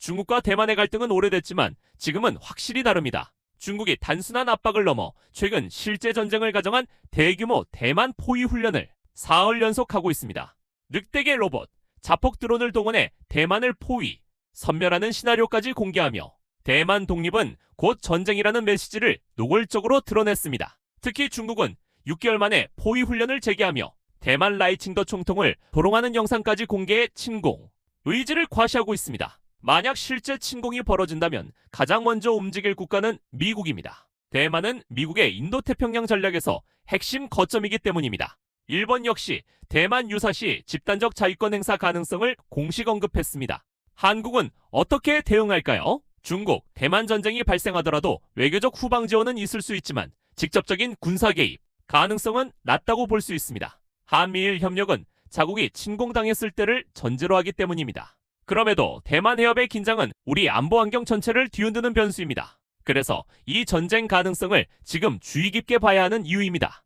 중국과 대만의 갈등은 오래됐지만 지금은 확실히 다릅니다. 중국이 단순한 압박을 넘어 최근 실제 전쟁을 가정한 대규모 대만 포위 훈련을 사흘 연속하고 있습니다. 늑대계 로봇, 자폭 드론을 동원해 대만을 포위, 선멸하는 시나리오까지 공개하며 대만 독립은 곧 전쟁이라는 메시지를 노골적으로 드러냈습니다. 특히 중국은 6개월 만에 포위 훈련을 재개하며 대만 라이칭더 총통을 도롱하는 영상까지 공개해 침공, 의지를 과시하고 있습니다. 만약 실제 침공이 벌어진다면 가장 먼저 움직일 국가는 미국입니다. 대만은 미국의 인도태평양 전략에서 핵심 거점이기 때문입니다. 일본 역시 대만 유사시 집단적 자위권 행사 가능성을 공식 언급했습니다. 한국은 어떻게 대응할까요? 중국, 대만 전쟁이 발생하더라도 외교적 후방 지원은 있을 수 있지만 직접적인 군사 개입 가능성은 낮다고 볼 수 있습니다. 한미일 협력은 자국이 침공당했을 때를 전제로 하기 때문입니다. 그럼에도 대만 해협의 긴장은 우리 안보 환경 전체를 뒤흔드는 변수입니다. 그래서 이 전쟁 가능성을 지금 주의 깊게 봐야 하는 이유입니다.